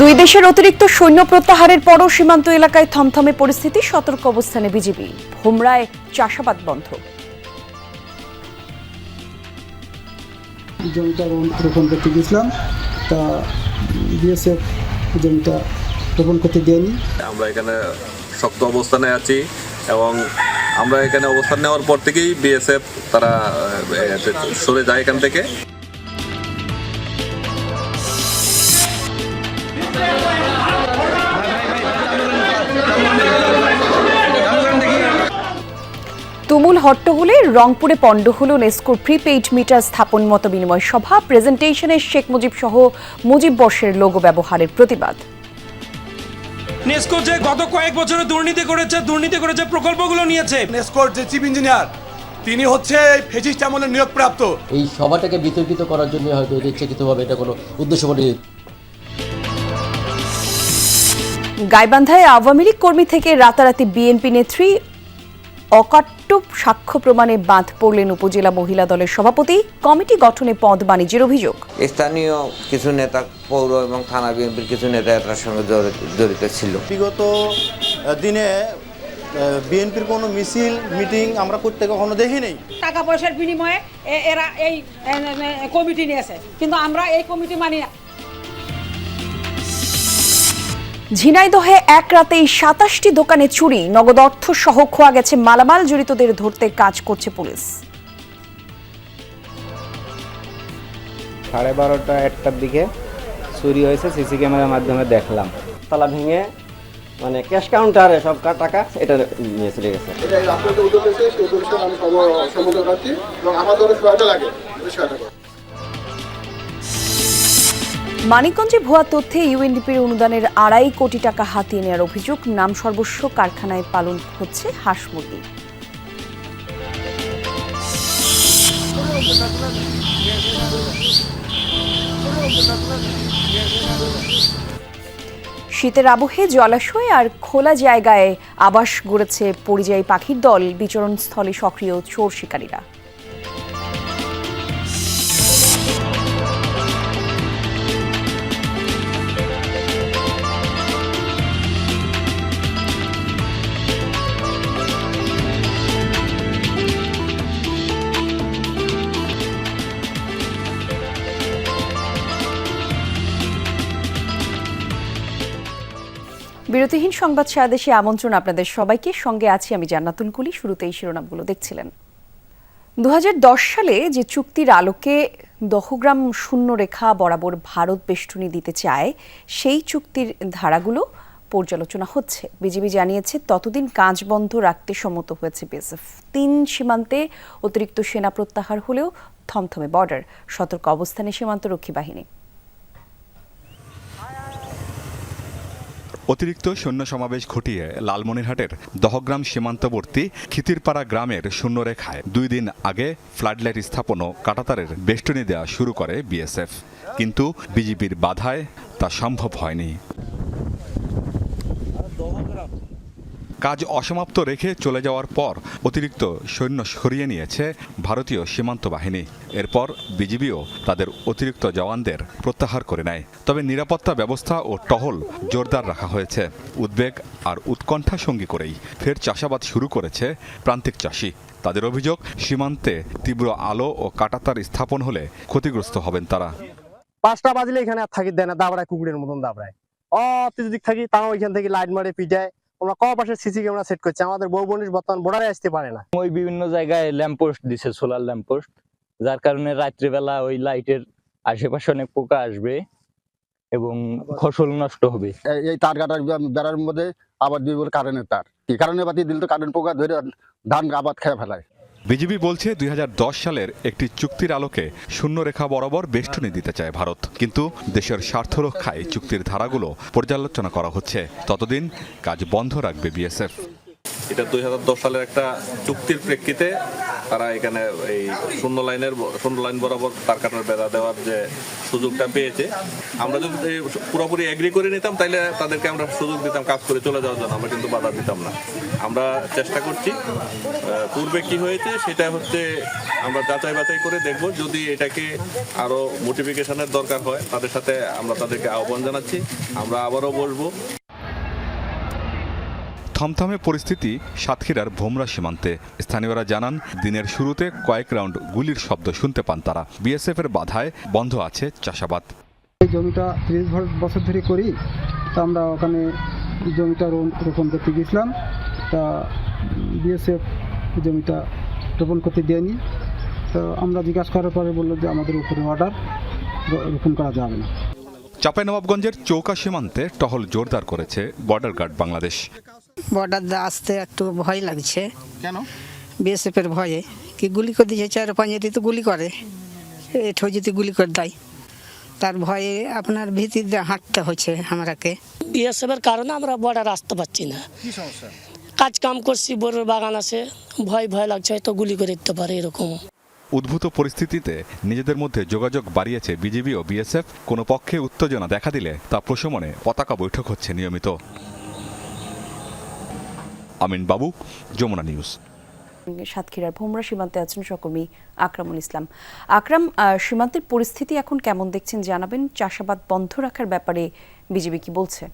দুই দেশের অতিরিক্ত সৈন্য প্রত্যাহারের পরও সীমান্ত এলাকায় থমথমে পরিস্থিতি সতর্ক অবস্থানে বিজিবি। ভোমরায় চাষাবাদ বন্ধ। জমিটা রোপণ করতে গেছিলাম তা বিএসএফ জমিটা রোপণ করতে দেয়নি। আমরা এখানে শক্ত অবস্থানে আছি এবং আমরা এখানে অবস্থান নেওয়ার পর থেকেই বিএসএফ তারা সরে যায় এখান থেকে। তুমুল হট্টগোলে রংপুরে পণ্ড হল নেস্কোর প্রিপেইড মিটার স্থাপন মত বিনিময় সভা। প্রেজেন্টেশনে শেখ মুজিব সহ মুজিব বর্ষের লোগো ব্যবহারের প্রতিবাদ। নেস্কো যে গত কয়েক বছরে দুর্নীতি করেছে দুর্নীতি করেছে প্রকল্পগুলো নিয়েছে। নেস্কোর যে চিফ ইঞ্জিনিয়ার তিনি হচ্ছে এই ফেজিস্ট আমলের নিয়োগপ্রাপ্ত। এই সভাটাকে বিতর্কিত করার জন্য হয়তো এটা ইচ্ছাকৃতভাবে এটা কোনো উদ্দেশ্য গাইবান্ধায় আওয়ামী লীগ কর্মী থেকে রাতারাতি বিএনপি নেত্রী অকাট্য সাক্ষ্য প্রমাণে বাঁধ পড়লেন উপজেলা মহিলা দলের সভাপতি। কমিটি গঠনে পদ বাণিজ্যের অভিযোগ। স্থানীয় কিছু নেতা পৌর এবং থানা বিএনপির কিছু নেতা এটার সঙ্গে জড়িত ছিল। বিগত দিনে বিএনপির কোনো মিছিল মিটিং আমরা করতে কখনো দেখি নেই টাকা পয়সার বিনিময়ে এ- এরা এই কমিটি নিয়েছে। কিন্তু আমরা এই কমিটি মানি না। ঝিনাইদহে এক রাতেই সাতাশটি দোকানে চুরি নগদ অর্থ সহ খোয়া গেছে মালামাল জড়িতদের ধরতে কাজ করছে পুলিশ। সাড়ে বারোটা একটার দিকে চুরি হয়েছে সিসি ক্যামেরার মাধ্যমে দেখলাম। তালা ভেঙে মানে ক্যাশ কাউন্টারে সব টাকা এটা নিয়ে চলে গেছে। মানিকগঞ্জে ভুয়া তথ্যে ইউএনডিপির অনুদানের আড়াই কোটি টাকা হাতিয়ে নেওয়ার অভিযোগ নাম সর্বস্ব কারখানায় পালন হচ্ছে হাঁস মুরগি। শীতের আবহে জলাশয় আর খোলা জায়গায় আবাস গড়েছে পরিযায়ী পাখির দল। বিচরণস্থলে সক্রিয় চোর শিকারীরা। বিরতিহীন সংবাদ সারাদেশে আমন্ত্রণ আপনাদের সবাইকে। সঙ্গে আছি আমি জান্নাতুল কুলি। শুরুতেই শিরোনামগুলো দেখছিলেন। দু হাজার দশ সালে যে চুক্তির আলোকে দহগ্রাম শূন্য রেখা বরাবর ভারত বেষ্টনী দিতে চায়, সেই চুক্তির ধারাগুলো পর্যালোচনা হচ্ছে। বিজিবি জানিয়েছে, ততদিন কাজ বন্ধ রাখতে সম্মত হয়েছে বিএসএফ। তিন সীমান্তে অতিরিক্ত সেনা প্রত্যাহার হলেও থমথমে বর্ডার। সতর্ক অবস্থানে সীমান্তরক্ষী বাহিনী। অতিরিক্ত সৈন্য সমাবেশ ঘটিয়ে লালমনিরহাটের দহগ্রাম সীমান্তবর্তী খিতিরপাড়া গ্রামের শূন্যরেখায় দুই দিন আগে ফ্লাডলাইট স্থাপন ও কাটাতারের বেষ্টনী দেওয়া শুরু করে বিএসএফ। কিন্তু বিজেপির বাধায় তা সম্ভব হয়নি। কাজ অসমাপ্ত রেখে চলে যাওয়ার পর অতিরিক্ত সৈন্য সরিয়ে নিয়েছে ভারতীয় সীমান্ত বাহিনী। এরপর বিজিবিও তাদের অতিরিক্ত জওয়ানদের প্রত্যাহার করে নেয়। তবে নিরাপত্তা ব্যবস্থা ও টহল জোরদার রাখা হয়েছে। উদ্বেগ আর উৎকণ্ঠা সঙ্গী করেই ফের চাষাবাদ শুরু করেছে প্রান্তিক চাষি। তাদের অভিযোগ, সীমান্তে তীব্র আলো ও কাটাতার স্থাপন হলে ক্ষতিগ্রস্ত হবেন তারা। পাঁচটা বাজলে এখানে আর থাকি দেয় না, দাবড়ায়, কুকুরের মতন দাবড়ায়। অ দিক থাকি, তাও ওইখান থেকে লাইট মারে, পিটায়। আমরা ক পাশে সিসি ক্যামেরা সেট করছি? আমাদের বউ বনিশ বর্তমান বোর্ডারে আসতে পারে না। ওই বিভিন্ন জায়গায় ল্যাম্পপোস্ট দিছে সোলার ল্যাম্পপোস্ট যার কারণে রাত্রিবেলা ওই লাইটের আশেপাশে অনেক পোকা আসবে এবং ফসল নষ্ট হবে। এই তার কাটার বেড়ার মধ্যে আবার দুই বলে কারেন্টের তার। কি কারণে বাতি দিল তো কারেন্ট পোকা ধরে ধান আবাদ খেয়ে ফেলায়। বিজিবি বলছে দুই হাজার দশ সালের একটি চুক্তির আলোকে শূন্য রেখা বরাবর বেষ্টনী দিতে চায় ভারত। কিন্তু দেশের স্বার্থ রক্ষায় চুক্তির ধারাগুলো পর্যালোচনা করা হচ্ছে। ততদিন কাজ বন্ধ রাখবে বিএসএফ। এটা দুই হাজার দশ সালের একটা চুক্তির প্রেক্ষিতে তারা এখানে এই শূন্য লাইনের শূন্য লাইন বরাবর তার কাটার বেড়া দেওয়ার যে সুযোগটা পেয়েছে। আমরা যদি পুরোপুরি এগ্রি করে নিতাম তাহলে তাদেরকে আমরা সুযোগ দিতাম কাজ করে চলে যাওয়ার জন্য। আমরা কিন্তু বাধা দিতাম না। আমরা চেষ্টা করছি। পূর্বে কি হয়েছে সেটা হচ্ছে আমরা যাচাই বাছাই করে দেখব। যদি এটাকে আরও মোটিফিকেশনের দরকার হয়, তাদের সাথে আমরা তাদেরকে আহ্বান জানাচ্ছি। আমরা আবারও বলব থমথমে পরিস্থিতি সাতক্ষীরার ভোমরা সীমান্তে। স্থানীয়রা জানান দিনের শুরুতে কয়েক রাউন্ড গুলির শব্দ শুনতে পান তারা। বিএসএফ এর বাধায় বন্ধ আছে চাষাবাদ। এই জমিটা ত্রিশ বছর ধরে করি তা আমরা ওখানে জমিটা রোপণ করতে গেছিলাম তা বিএসএফ জমিটা রোপণ করতে দেয়নি। তো আমরা জিজ্ঞাসা করার পরে বলল যে আমাদের উপরে অর্ডার রোপণ করা যাবে না। চাঁপাইনবাবগঞ্জের চৌকা সীমান্তে টহল জোরদার করেছে বর্ডার গার্ড বাংলাদেশ। বর্ডার আসতে একটু ভয় লাগছে। কেন? বিএসএফের ভয়ে। কি গুলি করে দিয়েছে চার পাঁচেরই তো গুলি করে এঠো যদি গুলি করে দেয়। তার ভয়ে আপনার ভীতিতে হাঁটতে হচ্ছে আমাকে বিএসএফের কারণে আমরা বর্ডার আসতে পারছি না। কাজ কাম করছি বড়োর বাগান আছে। ভয় ভয় লাগছে হয়তো গুলি করে দিতে পারে এরকম। উদ্ভূত পরিস্থিতিতে নিজেদের মধ্যে যোগাযোগ বাড়িয়েছে বিজিবি ও বিএসএফ। কোনো পক্ষে উত্তেজনা দেখা দিলে তা প্রশমনে পতাকা বৈঠক হচ্ছে নিয়মিত। আমিন বাবু যমুনা নিউজ। সাতক্ষীরার ভোমরা সীমান্তে আছেন সহকর্মী আকরামুল ইসলাম। আকরাম সীমান্তের পরিস্থিতি এখন কেমন দেখছেন জানাবেন? চাষাবাদ বন্ধ রাখার ব্যাপারে বিজেপি কি বলছে?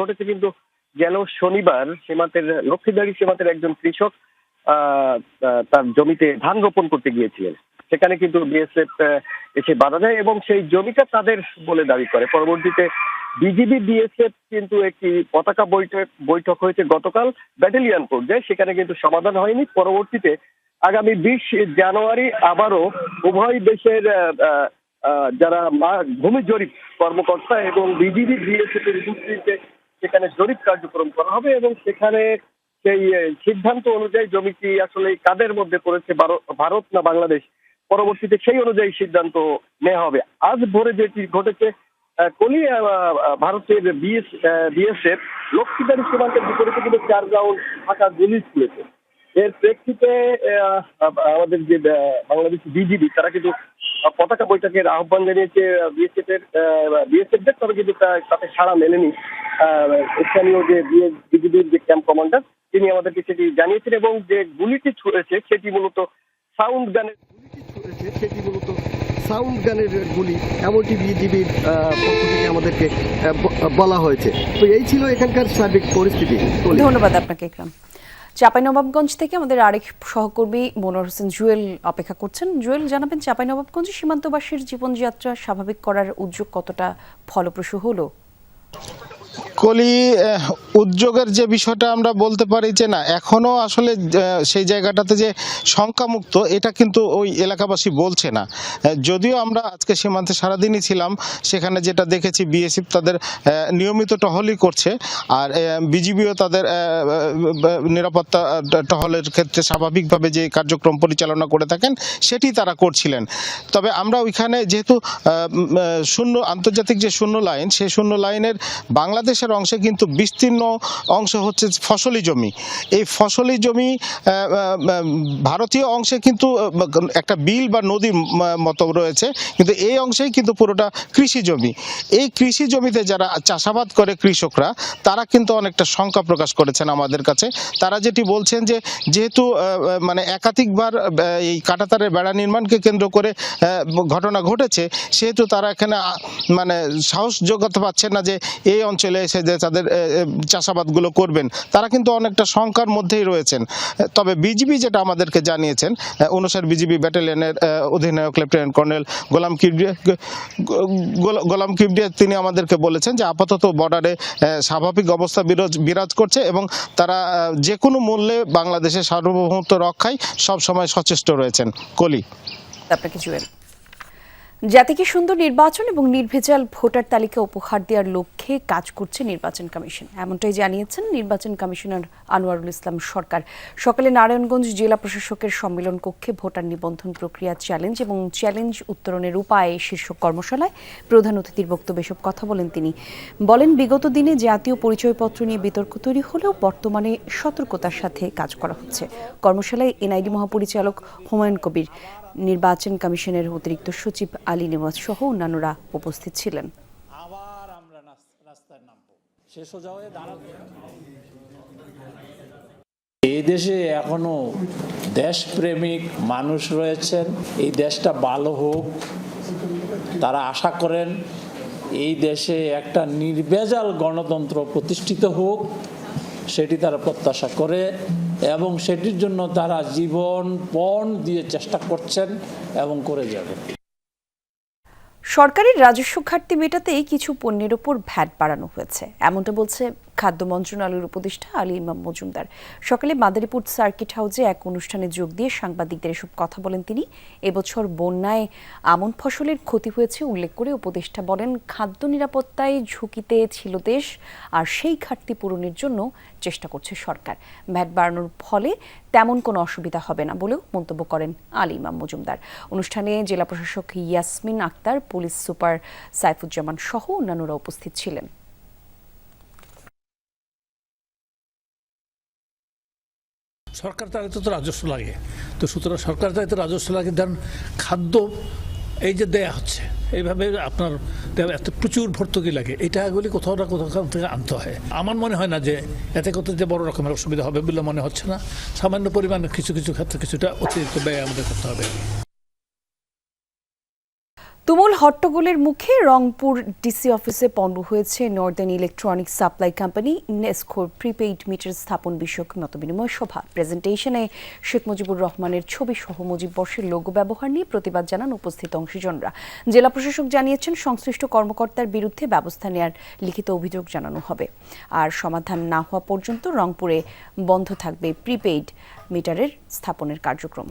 ঘটেছে কিন্তু গেল শনিবার সীমান্তের লক্ষ্মীদারি সীমান্তের একজন কৃষক তার জমিতে ধান রোপণ করতে গিয়েছিলেন। সেখানে কিন্তু বিএসএফ এসে বাধা দেয় এবং সেই জমিটা তাদের বলে দাবি করে। পরবর্তীতে বিজিবি বিএসএফ কিন্তু একটি পতাকা বৈঠক বৈঠক হয়েছে গতকাল ব্যাটালিয়ন পর্যায়ে। সেখানে কিন্তু সমাধান হয়নি। পরবর্তীতে আগামী বিশ জানুয়ারি আবারও উভয় দেশের যারা ভূমি জরিপ কর্মকর্তা এবং বিজিবি বিএসএফ এর উপস্থিতিতে সেখানে জরিপ কার্যক্রম করা হবে এবং সেখানে সেই সিদ্ধান্ত অনুযায়ী জমিটি আসলে কাদের মধ্যে পড়েছে ভারত না বাংলাদেশ? পরবর্তীতে সেই অনুযায়ী সিদ্ধান্ত নেওয়া হবে। আজ ভোরে যেটি ঘটেছে কলি ভারতের বিএস বিএসএফ লক্ষ্মীদারি সীমান্তের বিপরীতে কিন্তু চার রাউন্ড ফাঁকা গুলি ছুড়েছে এর প্রেক্ষিতে আমাদের যে বাংলাদেশ বিজিবি, তারা কিন্তু পতাকা বৈঠকের আহ্বান জানিয়েছে বিএসএফ এর বিএসএফ দের তবে কিন্তু তাতে সাড়া মেলেনি স্থানীয় যে বিজিবির যে ক্যাম্প কমান্ডার, তিনি আমাদেরকে সেটি জানিয়েছেন এবং যে গুলিটি ছুড়েছে, সেটি মূলত সাউন্ড গানের ছুড়েছে সেটি মূলত সাউন্ড গানের গুলি, এমনটি বিজিবির পক্ষ থেকে আমাদেরকে বলা হয়েছে। তো এই ছিল এখানকার সার্বিক পরিস্থিতি। ধন্যবাদ আপনাকে, ইকরাম। চাঁপাইনবাবগঞ্জ থেকে আমাদের আরেক সহকর্মী মনোয়ার হোসেন জুয়েল অপেক্ষা করছেন। জুয়েল, জানাবেন চাঁপাইনবাবগঞ্জে সীমান্তবাসীর জীবনযাত্রা স্বাভাবিক করার উদ্যোগ কতটা ফলপ্রসূ হলো? কলি উদ্যোগের যে বিষয়টা আমরা বলতে পারি যে না, এখনও আসলে সেই জায়গাটাতে যে শঙ্কামুক্ত, এটা কিন্তু ওই এলাকাবাসী বলছে না। যদিও আমরা আজকে সীমান্তে সারাদিনই ছিলাম, সেখানে যেটা দেখেছি, বিএসএফ তাদের নিয়মিত টহলই করছে, আর বিজিবিও তাদের নিরাপত্তা টহলের ক্ষেত্রে স্বাভাবিকভাবে যে কার্যক্রম পরিচালনা করে থাকেন, সেটি তারা করছিলেন। তবে আমরা ওইখানে যেহেতু শূন্য, আন্তর্জাতিক যে শূন্য লাইন, সেই শূন্য লাইনের বাংলাদেশের অংশে কিন্তু বিস্তীর্ণ অংশ হচ্ছে ফসলি জমি। এই ফসলি জমি ভারতীয় অংশে কিন্তু একটা বিল বা নদী ম- মতো রয়েছে, কিন্তু এই অংশেই কিন্তু পুরোটা কৃষি জমি। এই কৃষি জমিতে যারা চাষাবাদ করে কৃষকরা, তারা কিন্তু অনেকটা শঙ্কা প্রকাশ করেছেন আমাদের কাছে। তারা যেটি বলছেন যে, যেহেতু মানে একাধিকবার এই কাটাতারের বেড়া নির্মাণকে কেন্দ্র করে ঘটনা ঘটেছে, সেহেতু তারা এখানে মানে সাহস যোগাতে পারছেন না যে, এই অঞ্চলে এসে যে তাদের চাষাবাদগুলো করবেন, তারা কিন্তু অনেকটা সংখ্যার মধ্যেই রয়েছেন। তবে বিজিবি যেটা আমাদেরকে জানিয়েছেন অনুসার বিজিবি ব্যাটালিয়নের অধিনায়ক লেফটেন্যান্ট কর্নেল গোলাম কিবরিয়া গোলা- গোলাম কিবরিয়া তিনি আমাদেরকে বলেছেন যে আপাতত বর্ডারে স্বাভাবিক অবস্থা বিরাজ বিরাজ করছে এবং তারা যে কোনো মূল্যে বাংলাদেশের সার্বভৌমত্ব রক্ষায় সব সময় সচেষ্ট রয়েছেন। কলি। আপনাকে জুয়েল জাতিকে সুন্দর নির্বাচন এবং নির্ভেজাল ভোটার তালিকা উপহার দেওয়ার লক্ষ্যে কাজ করছে নির্বাচন কমিশন। এমনটাই জানিয়েছেন নির্বাচন কমিশনার আনোয়ারুল ইসলাম সরকার। সকালে নারায়ণগঞ্জ জেলা প্রশাসকের সম্মেলন কক্ষে ভোটার নিবন্ধন প্রক্রিয়া চ্যালেঞ্জ এবং চ্যালেঞ্জ উত্তরণের উপায়ে শীর্ষক কর্মশালায় প্রধান অতিথির বক্তব্যে সব কথা বলেন তিনি। বলেন, বিগত দিনে জাতীয় পরিচয়পত্র নিয়ে বিতর্ক তৈরি হলেও বর্তমানে সতর্কতার সাথে কাজ করা হচ্ছে। কর্মশালায় এনআইডি মহাপরিচালক হুমায়ুন কবির। নির্বাচন কমিশনের অতিরিক্ত সচিব আলী নেওয়াজ সহ অন্যান্যরা উপস্থিত ছিলেন। আবার আমরা রাস্তায় নামবো। সে সোজা হয়ে দাঁড়াবে এই দেশে এখনও দেশপ্রেমিক মানুষ রয়েছেন। এই দেশটা ভালো হোক তারা আশা করেন এই দেশে একটা নির্ভেজাল গণতন্ত্র প্রতিষ্ঠিত হোক সেটি তারা প্রত্যাশা করে। এবং সেটির জন্য তারা জীবন পণ দিয়ে চেষ্টা করছেন এবং করে যাবেন সরকারের রাজস্ব ঘাটতি মেটাতেই কিছু পণ্যের ওপর ভ্যাট বাড়ানো হয়েছে। এমনটা বলছে খাদ্য মন্ত্রণালয়ের উপদেষ্টা আলী ইমাম মজুমদার। সকালে মাদারীপুর সার্কিট হাউসে এক অনুষ্ঠানে যোগ দিয়ে সাংবাদিকদের এসব কথা বলেন তিনি। এবছর বন্যায় আমন ফসলের ক্ষতি হয়েছে উল্লেখ করে উপদেষ্টা বলেন, খাদ্য নিরাপত্তায় ঝুঁকিতে ছিল দেশ, আর সেই ঘাটতি পূরণের জন্য চেষ্টা করছে সরকার। ভ্যাট বাড়ানোর ফলে তেমন কোনো অসুবিধা হবে না বলেও মন্তব্য করেন আলী ইমাম মজুমদার। অনুষ্ঠানে জেলা প্রশাসক ইয়াসমিন আক্তার, পুলিশ সুপার সাইফুজ্জামান সহ অন্যান্যরা উপস্থিত ছিলেন। সরকার তার তো রাজস্ব লাগে। তো সুতরাং সরকার তাই তো রাজস্ব লাগে ধরেন খাদ্য এই যে দেয়া হচ্ছে, এইভাবে আপনার এত প্রচুর ভর্তুকি লাগে, এটা এগুলি কোথাও না কোথাও থেকে আনতে হয়। আমার মনে হয় না যে এতে কত যে বড় রকমের অসুবিধা হবে বলে মনে হচ্ছে না। সামান্য পরিমাণে কিছু কিছু ক্ষেত্রে কিছুটা অতিরিক্ত ব্যয় আমাদের করতে হবে। তুমুল হট্টগোলের মুখে রংপুর ডিসি অফিসে পণ্ড হয়েছে নর্দার্ন ইলেকট্রনিক সাপ্লাই কোম্পানি নেসকোর প্রিপেইড মিটার স্থাপন বিষয়ক মতবিনিময় সভা। প্রেজেন্টেশনে শেখ মুজিবুর রহমানের ছবি সহ মুজিব বর্ষের লোগো ব্যবহার নিয়ে প্রতিবাদ জানান উপস্থিত অংশীজনরা। জেলা প্রশাসক জানিয়েছেন, সংশ্লিষ্ট কর্মকর্তার বিরুদ্ধে ব্যবস্থা নেয়ার লিখিত অভিযোগ জানানো হবে। আর সমাধান না হওয়া পর্যন্ত রংপুরে বন্ধ থাকবে প্রিপেইড মিটারের স্থাপনের কার্যক্রম।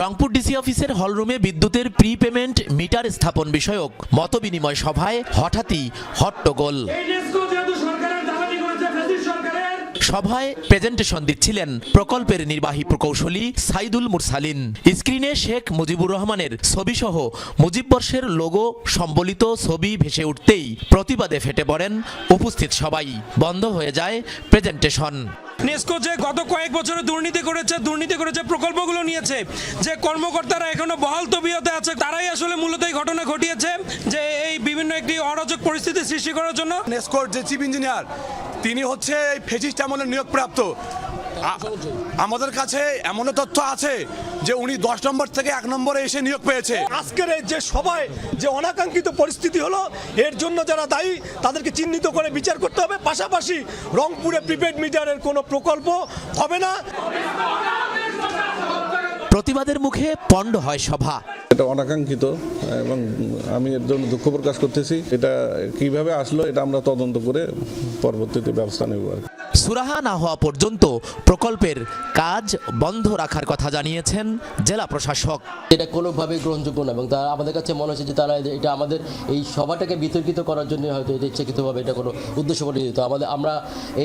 রংপুর ডিসি অফিসের হলরুমে বিদ্যুতের প্রি পেমেন্ট মিটার স্থাপন বিষয়ক মতবিনিময় সভায় হঠাৎই হট্টগোল। সভায় প্রেজেন্টেশন দিচ্ছিলেন প্রকল্পের নির্বাহী প্রকৌশলী সাইদুল মুরসালিন। স্ক্রিনে শেখ মুজিবুর রহমানের ছবিসহ মুজিববর্ষের লোগো সম্বলিত ছবি ভেসে উঠতেই প্রতিবাদে ফেটে পড়েন উপস্থিত সবাই। বন্ধ হয়ে যায় প্রেজেন্টেশন নেস্কো যে গত কয়েক বছরে দুর্নীতি করেছে দুর্নীতি করেছে প্রকল্পগুলো নিয়েছে। যে কর্মকর্তারা এখনও বহাল তবিয়তে আছে তারাই আসলে মূলত এই ঘটনা ঘটিয়েছে যে এই বিভিন্ন একটি অরাজক পরিস্থিতি সৃষ্টি করার জন্য। নেস্কোর যে চিফ ইঞ্জিনিয়ার তিনি হচ্ছে এই ফেজিস্ট আমলের নিয়োগপ্রাপ্ত আমাদের কাছে এমন তথ্য আছে যে উনি দশ নম্বর থেকে এক নম্বরে এসে নিয়োগ পেয়েছে। আজকের এই যে সবাই যে অনাকাঙ্ক্ষিত পরিস্থিতি হলো এর জন্য যারা দায়ী তাদেরকে চিহ্নিত করে বিচার করতে হবে। পাশাপাশি রংপুরে প্রিপেড মিটারের কোনো প্রকল্প হবে না। প্রতিবাদের মুখে পণ্ড হয় সভা। এটা অনাকাঙ্ক্ষিত এবং আমি এর জন্য দুঃখ প্রকাশ করতেছি। এটা কীভাবে আসলো এটা আমরা তদন্ত করে পরবর্তীতে ব্যবস্থা নেব আর সুরাহা না হওয়া পর্যন্ত প্রকল্পের কাজ বন্ধ রাখার কথা জানিয়েছেন জেলা প্রশাসক। এটা কোনোভাবেই গ্রহণযোগ্য না এবং তারা আমাদের কাছে মনে হচ্ছে যে তারা এটা আমাদের এই সভাটাকে বিতর্কিত করার জন্য হয়তো এটা ইচ্ছাকৃতভাবে এটা কোনো উদ্দেশ্য প্রণোদিত আমাদের আমরা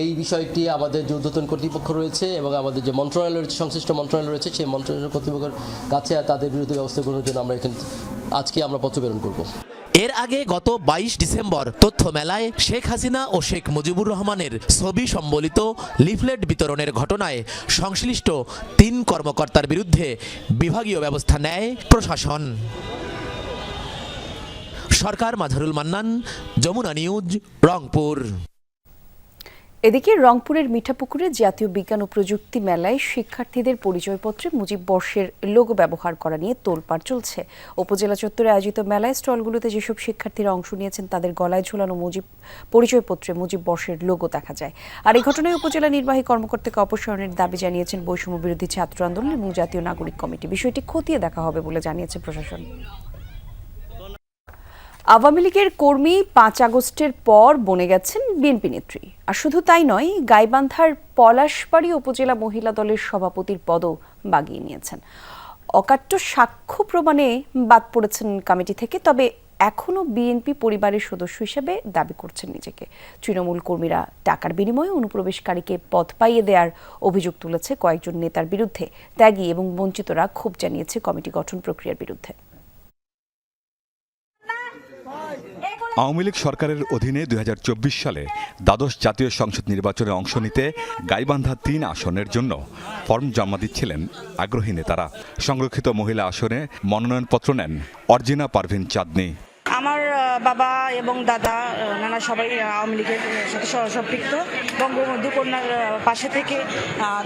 এই বিষয়টি আমাদের যে ঊর্ধ্বতন কর্তৃপক্ষ রয়েছে এবং আমাদের যে মন্ত্রণালয় রয়েছে সংশ্লিষ্ট মন্ত্রণালয় রয়েছে সেই মন্ত্রণালয় কর্তৃপক্ষের কাছে আর তাদের বিরুদ্ধে ব্যবস্থা গ্রহণের জন্য আমরা এখানে আজকে আমরা পত্র প্রেরণ করব। এর আগে গত বাইশ ডিসেম্বর তথ্য মেলায় শেখ হাসিনা ও শেখ মুজিবুর রহমানের ছবি সম্বলিত লিফলেট বিতরণের ঘটনায় সংশ্লিষ্ট তিন কর্মকর্তার বিরুদ্ধে বিভাগীয় ব্যবস্থা নেয় প্রশাসন। সরকার, মাঝারুল মান্নান, যমুনা নিউজ, রংপুর। এদিকে রংপুরের মিঠাপুকুরে জাতীয় বিজ্ঞান ও প্রযুক্তি মেলায় শিক্ষার্থীদের পরিচয়পত্রে মুজিব বর্ষের লোগো ব্যবহার করা নিয়ে তোলপাড় চলছে। উপজেলা চত্বরে আয়োজিত মেলায় স্টলগুলোতে যেসব শিক্ষার্থীরা অংশ নিয়েছেন তাদের গলায় ঝোলানো মুজিব পরিচয়পত্রে মুজিব বর্ষের লোগো দেখা যায়। আর এই ঘটনায় উপজেলা নির্বাহী কর্মকর্তাকে অপসারণের দাবি জানিয়েছেন বৈষম্য বিরোধী ছাত্র আন্দোলন এবং জাতীয় নাগরিক কমিটি। বিষয়টি খতিয়ে দেখা হবে বলে জানিয়েছে প্রশাসন। আওয়ামী লীগের কর্মী পাঁচ আগস্টের পর বনে গেছেন বিএনপি নেত্রী। আর শুধু তাই নয়, গাইবান্ধার পলাশবাড়ি উপজেলা মহিলা দলের সভাপতির পদও বাগিয়ে নিয়েছেন। অকাট্য সাক্ষ্য প্রমাণে বাদ পড়েছেন কমিটি থেকে, তবে এখনও বিএনপি পরিবারের সদস্য হিসেবে দাবি করছেন নিজেকে। তৃণমূল কর্মীরা টাকার বিনিময়ে অনুপ্রবেশকারীকে পথ পাইয়ে দেওয়ার অভিযোগ তুলেছে কয়েকজন নেতার বিরুদ্ধে। ত্যাগী এবং বঞ্চিতরা ক্ষোভ জানিয়েছে কমিটি গঠন প্রক্রিয়ার বিরুদ্ধে। আওয়ামী লীগ সরকারের অধীনে দু হাজার চব্বিশ সালে দ্বাদশ জাতীয় সংসদ নির্বাচনে অংশ নিতে গাইবান্ধা তিন আসনের জন্য ফর্ম জমা দিচ্ছিলেন আগ্রহী নেতারা। সংরক্ষিত মহিলা আসনে মনোনয়নপত্র নেন অর্জিনা পারভিন চাঁদনি। আমার বাবা এবং দাদা নানা সবাই আওয়ামী লীগের সাথে সম্পৃক্ত। বঙ্গবন্ধু কন্যার পাশে থেকে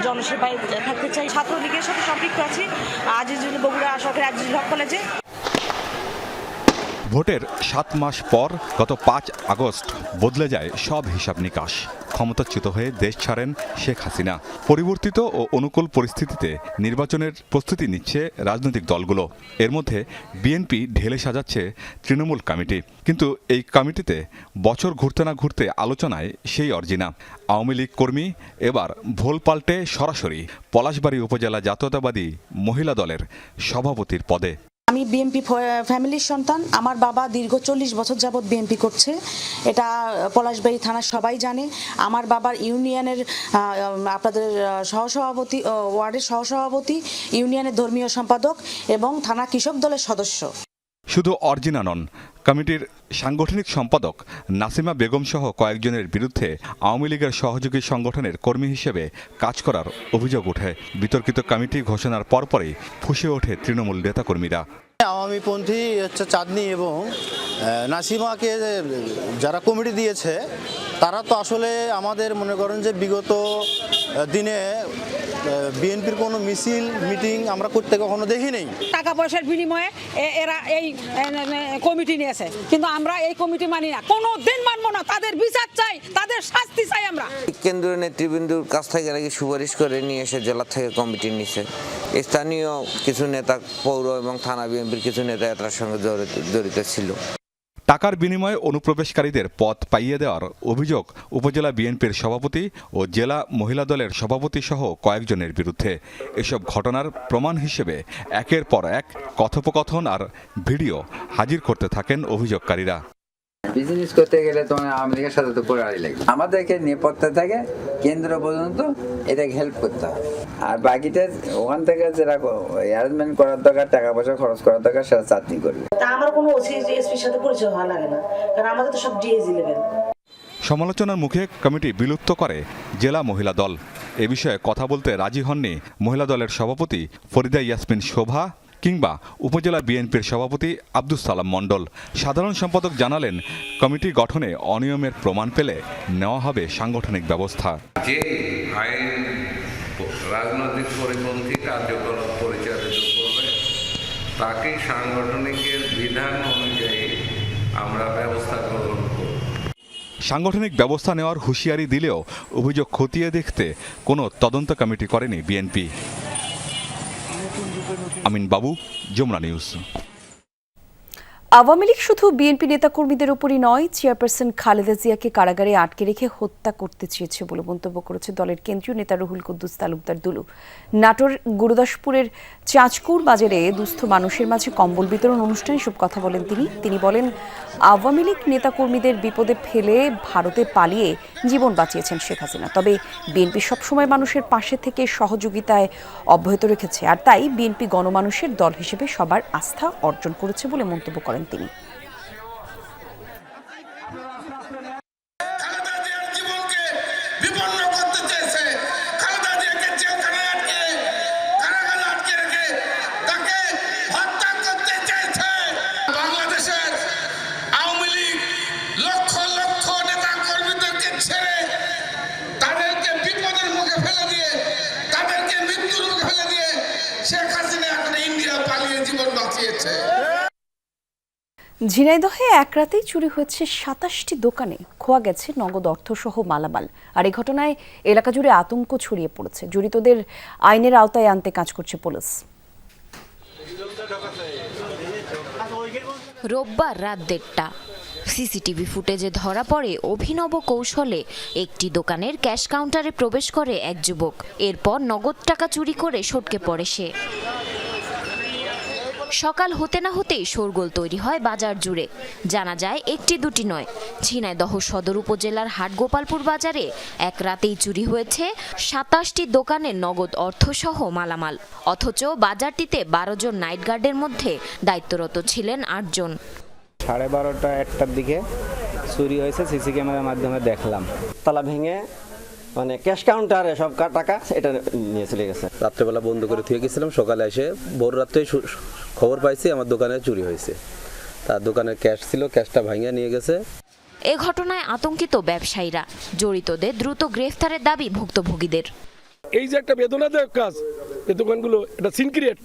জনসেবায় থাকতে চাই। ছাত্রলীগের সাথে সম্পৃক্ত আছি। আজিজুল বগুড়া সরকারি আজিজুল হক কলেজে। ভোটের সাত মাস পর গত পাঁচ আগস্ট বদলে যায় সব হিসাব নিকাশ। ক্ষমতাচ্যুত হয়ে দেশ ছাড়েন শেখ হাসিনা। পরিবর্তিত ও অনুকূল পরিস্থিতিতে নির্বাচনের প্রস্তুতি নিচ্ছে রাজনৈতিক দলগুলো। এর মধ্যে বিএনপি ঢেলে সাজাচ্ছে তৃণমূল কমিটি। কিন্তু এই কমিটিতে বছর ঘুরতে না ঘুরতে আলোচনায় সেই অর্জিনা। আওয়ামী লীগ কর্মী এবার ভোল পাল্টে সরাসরি পলাশবাড়ি উপজেলা জাতীয়তাবাদী মহিলা দলের সভাপতির পদে। আমি বিএমপি ফ্যামিলির সন্তান। আমার বাবা দীর্ঘ চল্লিশ বছর যাবৎ বিএমপি করছে। এটা, পলাশবাড়ি থানার সবাই জানে। আমার বাবার ইউনিয়নের আপনাদের সহসভাপতি ওয়ার্ডের সহসভাপতি, ইউনিয়নের ধর্মীয় সম্পাদক এবং থানা কৃষক দলের সদস্য। শুধু অর্জিনা নন, কমিটির সাংগঠনিক সম্পাদক নাসিমা বেগম সহ কয়েকজনের বিরুদ্ধে আওয়ামী লীগের সহযোগী সংগঠনের কর্মী হিসেবে কাজ করার অভিযোগ ওঠে। বিতর্কিত কমিটি ঘোষণার পরপরই ফুসে ওঠে তৃণমূল নেতাকর্মীরা। আওয়ামীপন্থী হচ্ছে চাঁদনি এবং নাসিমাকে যারা কমিটি দিয়েছে, তারা তো আসলে আমাদের মনে করেন যে বিগত দিনে বিএনপির কোনো মিছিল মিটিং আমরা করতে কখনো দেখি নেই টাকা পয়সার বিনিময়ে এ- এরা এই কমিটি নিয়েছে। কিন্তু আমরা এই কমিটি মানি না। কোনো দিন মানবো না। তাদের বিচার চাই তাদের শাস্তি চাই আমরা। কেন্দ্রীয় নেতৃবৃন্দুর কাছ থেকে নাকি সুপারিশ করে নিয়ে এসে জেলা থেকে কমিটি নিছে। স্থানীয় কিছু নেতা পৌর এবং থানা বিএনপির কিছু নেতা এটার সঙ্গে জড়িত জড়িত ছিল। টাকার বিনিময়ে অনুপ্রবেশকারীদের পথ পাইয়ে দেওয়ার অভিযোগ উপজেলা বিএনপির সভাপতি ও জেলা মহিলা দলের সভাপতি সহ কয়েকজনের বিরুদ্ধে। এসব ঘটনার প্রমাণ হিসেবে একের পর এক কথোপকথন আর ভিডিও হাজির করতে থাকেন অভিযোগকারীরা। বিজনেস করতে গেলে তোমার আমেরিকার সাথে তো পড়ারই লাগবে আমাদেরকে নিরাপত্তা থেকে কেন্দ্র পর্যন্ত এটাকে হেল্প করতে হবে আর বাকিটা ওখান থেকে যেটা অ্যারেঞ্জমেন্ট করার দরকার টাকা পয়সা খরচ করার দরকার সেটা চাটনি করবে। তা আমার কোনো ওসি এসপির সাথে পরিচয় হওয়া লাগে না কারণ আমাদের তো সব ডিএজি লেভেল সমালোচনার মুখে কমিটি বিলুপ্ত করে জেলা মহিলা দল। এ বিষয়ে কথা বলতে রাজি হননি মহিলা দলের সভাপতি ফরিদা ইয়াসমিন শোভা। কিংবা উপজেলা বিএনপির সভাপতি আব্দুস সালাম মণ্ডল। সাধারণ সম্পাদক জানালেন কমিটি গঠনে অনিয়মের প্রমাণ পেলে নেওয়া হবে সাংগঠনিক ব্যবস্থা। যে আইন রাজনৈতিক পরিপন্থী কার্যকলাপ পরিচালিত করবে তাকে সাংগঠনিকের বিধান অনুযায়ী আমরা ব্যবস্থা গ্রহণ করব। সাংগঠনিক ব্যবস্থা নেওয়ার হুঁশিয়ারি দিলেও অভিযোগ খতিয়ে দেখতে কোনো তদন্ত কমিটি করেনি বিএনপি। আমিন বাবু যমুনা নিউজ। আওয়ামী লীগ শুধু বিএনপি নেতাকর্মীদের উপরই নয়, চেয়ারপারসন খালেদা জিয়াকে কারাগারে আটকে রেখে হত্যা করতে চেয়েছে বলে মন্তব্য করেছে দলের কেন্দ্রীয় নেতা রুহুল কুদ্দুস তালুকদার দুলু। নাটোর গুরুদাসপুরের চাঁচকুর বাজারে দুস্থ মানুষের মাঝে কম্বল বিতরণ অনুষ্ঠানে সব কথা বলেন তিনি। তিনি বলেন, আওয়ামী লীগ নেতাকর্মীদের বিপদে ফেলে ভারতে পালিয়ে জীবন বাঁচিয়েছেন শেখ হাসিনা। তবে বিএনপি সবসময় মানুষের পাশে থেকে সহযোগিতায় অব্যাহত রেখেছে। আর তাই বিএনপি গণমানুষের দল হিসেবে সবার আস্থা অর্জন করেছে বলে মন্তব্য করেন তিনি ঝিনাইদহে এক রাতেই চুরি হয়েছে সাতাশটি দোকানে খোয়া গেছে নগদ অর্থসহ মালামাল। আর এই ঘটনায় এলাকা জুড়ে আতঙ্ক ছড়িয়ে পড়েছে। জড়িতদের আইনের আওতায় আনতে কাজ করছে পুলিশ। রোববার রাত দেড়টা। সিসিটিভি ফুটেজে ধরা পড়ে অভিনব কৌশলে একটি দোকানের ক্যাশ কাউন্টারে প্রবেশ করে এক যুবক। এরপর নগদ টাকা চুরি করে সটকে পড়ে সে। সকাল হতে না হতেই শোরগোল তৈরি হয় বাজার জুড়ে। জানা যায় একটি দুটি নয়। ঝিনাইদহ সদর উপজেলার হাটগোপালপুর বাজারে এক রাতেই চুরি হয়েছে সাতাশটি দোকানের নগদ অর্থসহ মালামাল। অথচ বাজারটিতে বারো জন নাইট গার্ডের মধ্যে দায়িত্বরত ছিলেন আটজন সাড়ে বারোটা একটার দিকে চুরি হয়েছে সিসি ক্যামেরার মাধ্যমে দেখলাম। তালা ভেঙে মানে ক্যাশ কাউন্টারে সব কা- টাকা এটা নিয়ে চলে গেছে। রাত্রেবেলা বন্ধ করে থুয়ে গেছিলাম সকালে এসে ভোর রাত্রে খবর পাইছি আমার দোকানে চুরি হয়েছে। তার দোকানে ক্যাশ ছিল ক্যাশটা ভাঙিয়ে নিয়ে গেছে। এ ঘটনায় আতঙ্কিত ব্যবসায়ীরা জড়িতদের দ্রুত গ্রেফতারের দাবি ভুক্তভোগীদের। এই যে একটা বেদনাদায়ক কাজ এই দোকানগুলো এটা সিনক্রিয়েট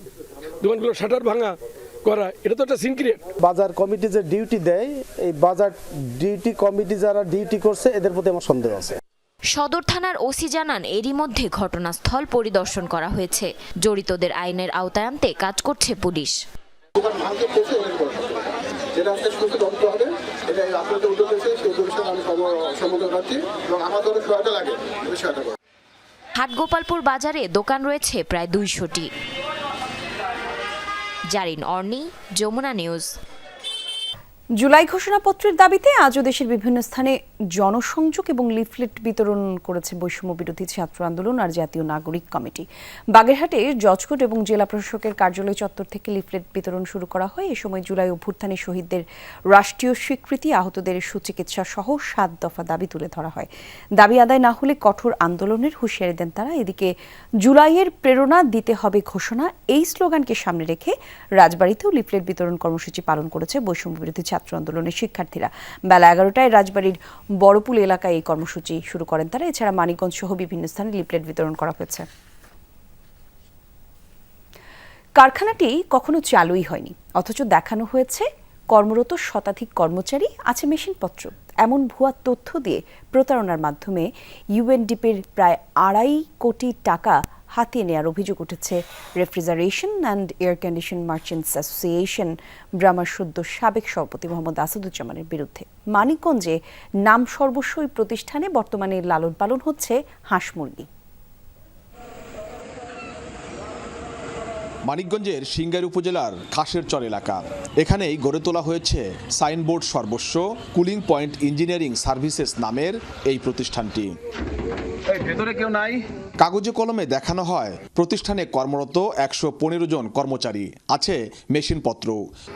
দোকানগুলো শাটার ভাঙা করা এটা তো একটা সিনক্রিয়েট বাজার কমিটি যে ডিউটি দেয় এই বাজার ডিউটি কমিটি যারা ডিউটি করছে এদের প্রতি আমার সন্দেহ আছে। সদর থানার ওসি জানান এরই মধ্যে ঘটনাস্থল পরিদর্শন করা হয়েছে। জড়িতদের আইনের আওতায় আনতে কাজ করছে পুলিশ। দোকান ভাঙতে পেয়েছে এদের কথা যেটা আজকে শুনতে তদন্ত হবে। এটা আপনাদের উদ্যোগ হয়েছে সেই উদ্যোগের সাথে আমি সম্মত রাখছি এবং আমার দলের সহায়তা লাগে সহায়তা করব। হাটগোপালপুর বাজারে দোকান রয়েছে প্রায় দুইশোটি। জারিন অর্নি যমুনা নিউজ। জুলাই ঘোষণাপত্রের দাবিতে আজও দেশের বিভিন্ন স্থানে জনসংযোগ এবং লিফলেট বিতরণ করেছে বৈষম্য বিরোধী ছাত্র আন্দোলন আর জাতীয় নাগরিক কমিটি। বাগেরহাটে জজকোট এবং জেলা প্রশাসকের কার্যালয় চত্বর থেকে লিফলেট বিতরণ শুরু করা হয়। এ সময় জুলাই অভ্যুত্থানে শহীদদের রাষ্ট্রীয় স্বীকৃতি, আহতদের সুচিকিৎসা সহ সাত দফা দাবি তুলে ধরা হয়। দাবি আদায় না হলে কঠোর আন্দোলনের হুঁশিয়ারি দেন তারা। এদিকে জুলাইয়ের প্রেরণা দিতে হবে ঘোষণা এই স্লোগানকে সামনে রেখে রাজবাড়িতেও লিফলেট বিতরণ কর্মসূচি পালন করেছে বৈষম্য বিরোধী ছাত্র আন্দোলনের শিক্ষার্থীরা। বেলা এগারোটায় রাজবাড়ির বড়পুল এলাকায় এই কর্মসূচি শুরু করেন তারা। এছাড়া মানিকগঞ্জ সহ বিভিন্ন স্থানে লিফলেট বিতরণ করা হয়েছে। কারখানাটি কখনো চালুই হয়নি, অথচ দেখানো হয়েছে কর্মরত শতাধিক কর্মচারী আছে মেশিনপত্র। এমন ভুয়া তথ্য দিয়ে প্রতারণার মাধ্যমে ইউএনডিপির প্রায় আড়াই কোটি টাকা হাতিয়ে নেওয়ার অভিযোগ উঠেছে। Refrigeration and air condition merchants association ব্রামার সাবেক সভাপতি মোহাম্মদ আসাদুজ্জামানের বিরুদ্ধে। মানিকগঞ্জে নাম সর্বস্বই প্রতিষ্ঠানে বর্তমানে লালন পালন হচ্ছে হাঁস মুরগি। মানিকগঞ্জের সিঙ্গাইর উপজেলার খাসেরচর এলাকা। এখানেই গড়ে তোলা হয়েছে সাইনবোর্ড সর্বস্ব কুলিং পয়েন্ট ইঞ্জিনিয়ারিং সার্ভিসেস নামের এই প্রতিষ্ঠানটি। ভেতরে কেউ নাই? কাগজে কলমে দেখানো হয় প্রতিষ্ঠানে কর্মরত একশো পনেরো জন কর্মচারী আছে মেশিনপত্র।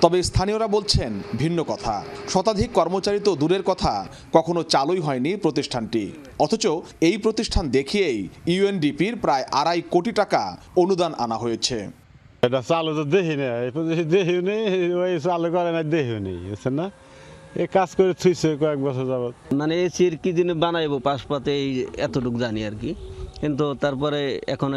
তবে স্থানীয়রা বলছেন ভিন্ন কথা। শতাধিক কর্মচারী তো দূরের কথা কখনো চালুই হয়নি প্রতিষ্ঠানটি। অথচ এই প্রতিষ্ঠান দেখিয়েই ইউএনডিপির প্রায় আড়াই কোটি টাকা অনুদান আনা হয়েছে। এটা চালু তো দেখি না এই পর্যন্ত দেখি নি ওই চালু করে না দেখি নি বুঝছেন না? এই কাজ করে থুইছে কয়েক বছর যাবত মানে এসির কি দিনে বানাইবো পাশপাতে এই এতটুকু জানি আর কি। কিন্তু তারপরে এখন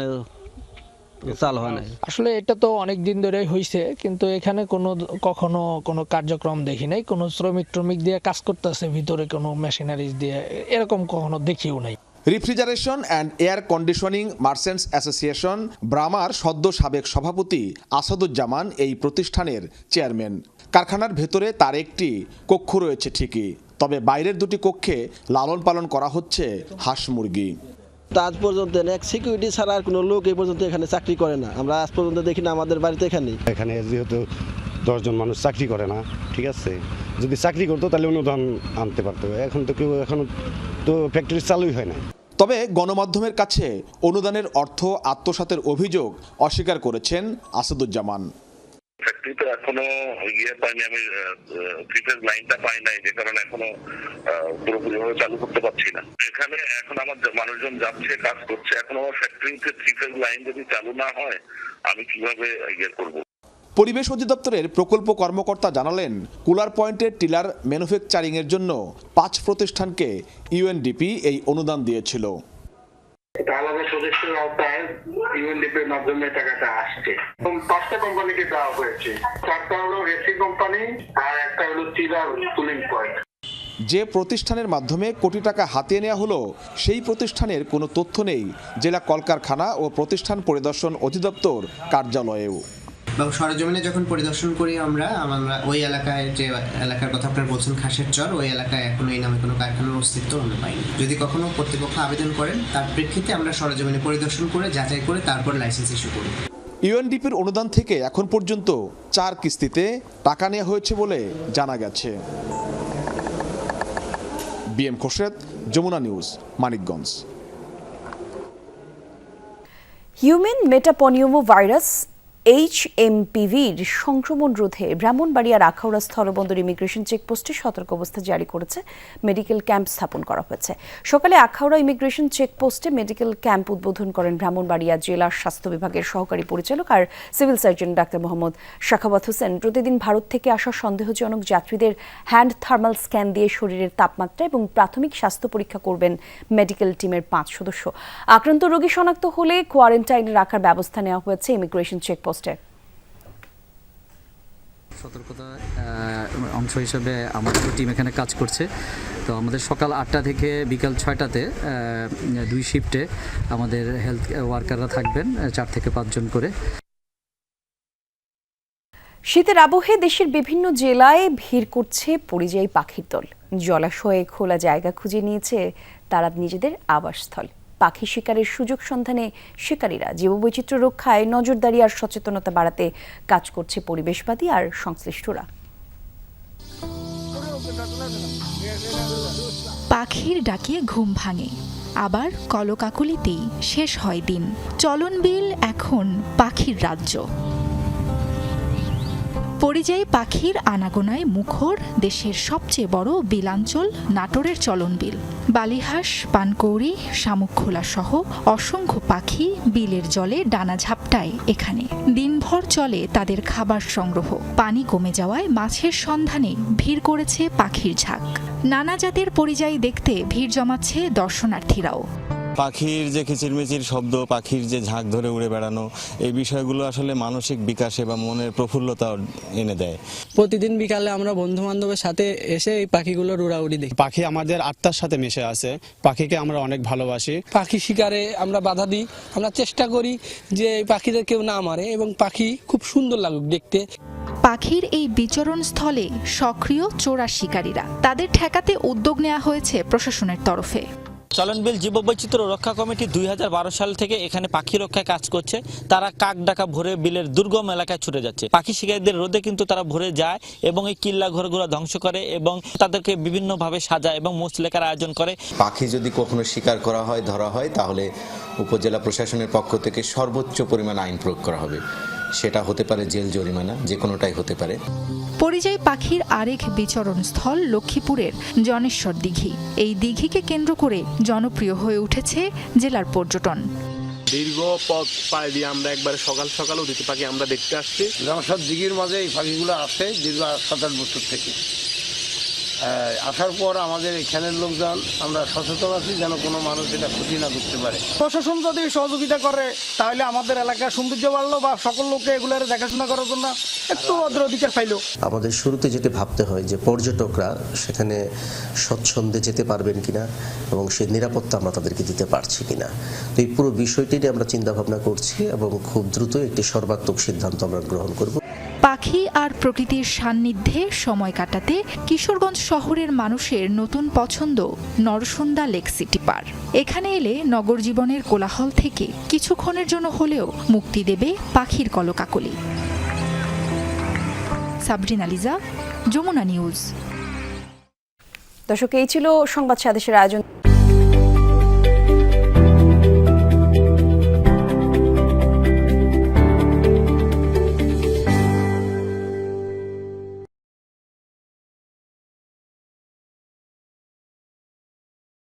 চালু হয় নাই। আসলে এটা তো অনেক দিন ধরেই হয়েছে কিন্তু এখানে কোনো কখনো কোনো কার্যক্রম দেখি নাই। কোনো শ্রমিক ট্রমিক দিয়ে কাজ করতেছে ভিতরে কোনো মেশিনারিজ দিয়ে এরকম কখনো দেখিও নাই। Refrigeration and air conditioning merchants association ব্রামার সদ্য সাবেক সভাপতি আসাদুজ্জামান এই প্রতিষ্ঠানের চেয়ারম্যান। কারখানার ভেতরে তার একটি কক্ষ রয়েছে ঠিকই তবে বাইরের দুটি কক্ষে লালন পালন করা হচ্ছে হাঁস মুরগি। আজ পর্যন্ত এক সিকিউরিটি ছাড়া আর কোনো লোক এই পর্যন্ত এখানে চাকরি করে না। আমরা আজ পর্যন্ত দেখি না আমাদের বাড়িতে এখানে। এখানে যেহেতু দশজন মানুষ চাকরি করে না ঠিক আছে? যদি চাকরি করতো তাহলে অনুদান আনতে পারতো। এখন তো কেউ এখন তো ফ্যাক্টরি চালুই হয় না তবে গণমাধ্যমের কাছে অনুদানের অর্থ আত্মসাতের অভিযোগ অস্বীকার করেছেন আসাদুজ্জামান। ফ্যাক্টরি তো এখনও ইয়ে পাইনি আমি লাইনটা পাই নাই যে কারণে এখনও চালু করতে পারছি না। এখানে এখন আমার মানুষজন যাচ্ছে কাজ করছে এখন আমার ফ্যাক্টরিতে থ্রি লাইন যদি চালু না হয় আমি কীভাবে ইয়ে করব? পরিবেশ অধিদপ্তরের প্রকল্প কর্মকর্তা জানালেন কুলার পয়েন্টের টিলার ম্যানুফ্যাকচারিংয়ের জন্য পাঁচ প্রতিষ্ঠানকে ইউএনডিপি এই অনুদান দিয়েছিল। এটা আলাদা প্রজেক্টের আওতায় ইউএনডিপির মাধ্যমে টাকাটা আসছে। এবং পাঁচটা কোম্পানিকে দেওয়া হয়েছে। চারটা হলো রেসি কোম্পানি আর একটা হলো চিলার কুলিং পয়েন্ট। যে প্রতিষ্ঠানের মাধ্যমে কোটি টাকা হাতিয়ে নেওয়া হলো সেই প্রতিষ্ঠানের কোনো তথ্য নেই জেলা কলকারখানা ও প্রতিষ্ঠান পরিদর্শন অধিদপ্তর কার্যালয়েও। এবং সরজমিনে যখন পরিদর্শন করি আমরা আমরা ওই এলাকায় যে এলাকার কথা আপনারা বলছেন খাসের চর ওই এলাকায় এখনও এই নামে কোনো কারখানার অস্তিত্ব আমরা পাইনি। যদি কখনো কর্তৃপক্ষ আবেদন করেন তার প্রেক্ষিতে আমরা সরজমিনে পরিদর্শন করে যাচাই করে তারপর লাইসেন্স ইস্যু করি। ইউএনডিপির অনুদান থেকে এখন পর্যন্ত চার কিস্তিতে টাকা নেওয়া হয়েছে বলে জানা গেছে। BM Khorshed Jamuna news Manikganj. Human metapneumovirus H এমপিভির সংক্রমণ রোধে ব্রাহ্মণবাড়িয়ার আখাউড়া স্থলবন্দর ইমিগ্রেশন চেকপোস্টে সতর্ক অবস্থা জারি করেছে। মেডিকেল ক্যাম্প স্থাপন করা হয়েছে। সকালে আখাউড়া ইমিগ্রেশন চেকপোস্টে মেডিকেল ক্যাম্প উদ্বোধন করেন ব্রাহ্মণবাড়িয়া জেলার স্বাস্থ্য বিভাগের সহকারী পরিচালক আর civil surgeon doctor Mohammad Shakhawat Hossain. প্রতিদিন ভারত থেকে আসা সন্দেহজনক যাত্রীদের হ্যান্ড থার্মাল স্ক্যান দিয়ে শরীরের তাপমাত্রা এবং প্রাথমিক স্বাস্থ্য পরীক্ষা করবেন মেডিকেল টিমের পাঁচ সদস্য। আক্রান্ত রোগী শনাক্ত হলে কোয়ারেন্টাইনে রাখার ব্যবস্থা নেওয়া হয়েছে ইমিগ্রেশন চেকপোস্টে। সতর্কতা অংশ হিসেবে আমাদের টিম এখানে কাজ করছে। তো আমাদের সকাল আটটা থেকে বিকাল ছয়টাতে দুই শিফটে আমাদের হেলথ ওয়ার্কাররা থাকবেন চার থেকে পাঁচজন করে। শীতের আবহে দেশের বিভিন্ন জেলায় ভিড় করছে পরিযায়ী পাখির দল। জলাশয়ে খোলা জায়গা খুঁজে নিয়েছে তারা নিজেদের আবাসস্থল। পাখি শিকারের সুযোগ সন্ধানে শিকারীরা জীববৈচিত্র্য রক্ষায় নজরদারি আর সচেতনতা বাড়াতে কাজ করছে পরিবেশবাদী আর সংশ্লিষ্টরা। পাখির ডাকে ঘুম ভাঙে, আবার কলকাকুলিতেই শেষ হয় দিন। চলনবিল এখন পাখির রাজ্য। পরিযায়ী পাখির আনাগোনায় মুখর দেশের সবচেয়ে বড় বিলাঞ্চল নাটোরের চলন বিল বালিহাঁস, পানকৌড়ি, শামুকখোলা সহ অসংখ্য পাখি বিলের জলে ডানা ঝাপটায় এখানে। দিনভর চলে তাদের খাবার সংগ্রহ। পানি কমে যাওয়ায় মাছের সন্ধানে ভিড় করেছে পাখির ঝাঁক। নানা জাতের পরিযায়ী দেখতে ভিড় জমাচ্ছে দর্শনার্থীরাও। পাখির যে কিচিরমিচির শব্দ পাখির যে ঝাঁক ধরে উড়ে বেড়ানো এই বিষয়গুলো আসলে মানসিক বিকাশে বা মনের প্রফুল্লতা এনে দেয়। প্রতিদিন বিকালে আমরা বন্ধু বান্ধবের সাথে এসে এই পাখিগুলোর উড়াউড়ি দেখি। পাখি আমাদের আত্মার সাথে মিশে আছে। পাখিকে আমরা অনেক ভালোবাসি। পাখি শিকারে আমরা বাধা দিই। আমরা চেষ্টা করি যে এই পাখিদের কেউ না মারে এবং পাখি খুব সুন্দর লাগুক দেখতে। পাখির এই বিচরণ স্থলে সক্রিয় চোরা শিকারীরা তাদের ঠেকাতে উদ্যোগ নেওয়া হয়েছে প্রশাসনের তরফে। চলনবিল জীববৈচিত্র্য রক্ষা কমিটি দু হাজার বারো সাল থেকে এখানে পাখি রক্ষায় কাজ করছে। তারা কাক ডাকা ভরে বিলের দুর্গম এলাকায় ছুটে যাচ্ছে। পাখি শিকারীদের রোদে কিন্তু তারা ভরে যায় এবং এই কিল্লা ঘরগুলো ধ্বংস করে এবং তাদেরকে বিভিন্নভাবে সাজায় এবং মুসলেকার আয়োজন করে। পাখি যদি কখনো শিকার করা হয়, ধরা হয়, তাহলে উপজেলা প্রশাসনের পক্ষ থেকে সর্বোচ্চ পরিমাণ আইন প্রয়োগ করা হবে। সেটা হতে পারে জেল জরিমানা যে কোনোটাই হতে পারে। পরিযায়ী পাখির আরেক বিচরণ স্থল লক্ষ্মীপুরের জনেশ্বর দিঘি। এই দিঘিকে কেন্দ্র করে জনপ্রিয় হয়ে উঠেছে জেলার পর্যটন। দীর্ঘ পথ পায়ে দিয়ে আমরা একবার সকাল সকাল অতিথি পাখি আমরা দেখতে আসছি। জনসব দিঘির মাঝে এই পাখিগুলো আসে দীর্ঘ সাত আট বছর থেকে। আসার পর আমাদের এখানের লোকজন আমরা সচেতন আছি যেন কোনো মানুষ এটা ক্ষতি না করতে পারে। প্রশাসন যদি সহযোগিতা করে তাহলে আমাদের এলাকার সৌন্দর্য বাড়লো বা সকল লোককে এগুলোর দেখাশোনা করার জন্য একটু অদ্র অধিকার পাইলো। আমাদের শুরুতে যেটি ভাবতে হয় যে পর্যটকরা সেখানে স্বচ্ছন্দে যেতে পারবেন কিনা এবং সে নিরাপত্তা আমরা তাদেরকে দিতে পারছি কিনা। তো এই পুরো বিষয়টি নিয়ে আমরা চিন্তা ভাবনা করছি এবং খুব দ্রুত একটি সর্বাত্মক সিদ্ধান্ত আমরা গ্রহণ করব। পাখি আর প্রকৃতির সান্নিধ্যে সময় কাটাতে কিশোরগঞ্জ শহরের মানুষের নতুন পছন্দ নরসুন্দা লেক সিটি পার্ক। এখানে এলে নগর জীবনের কোলাহল থেকে কিছুক্ষণের জন্য হলেও মুক্তি দেবে পাখির কলকাকলি। সাবরিন আলিজা, যমুনা নিউজ। দর্শক, এই ছিল সংবাদ সাদেশের আয়োজন।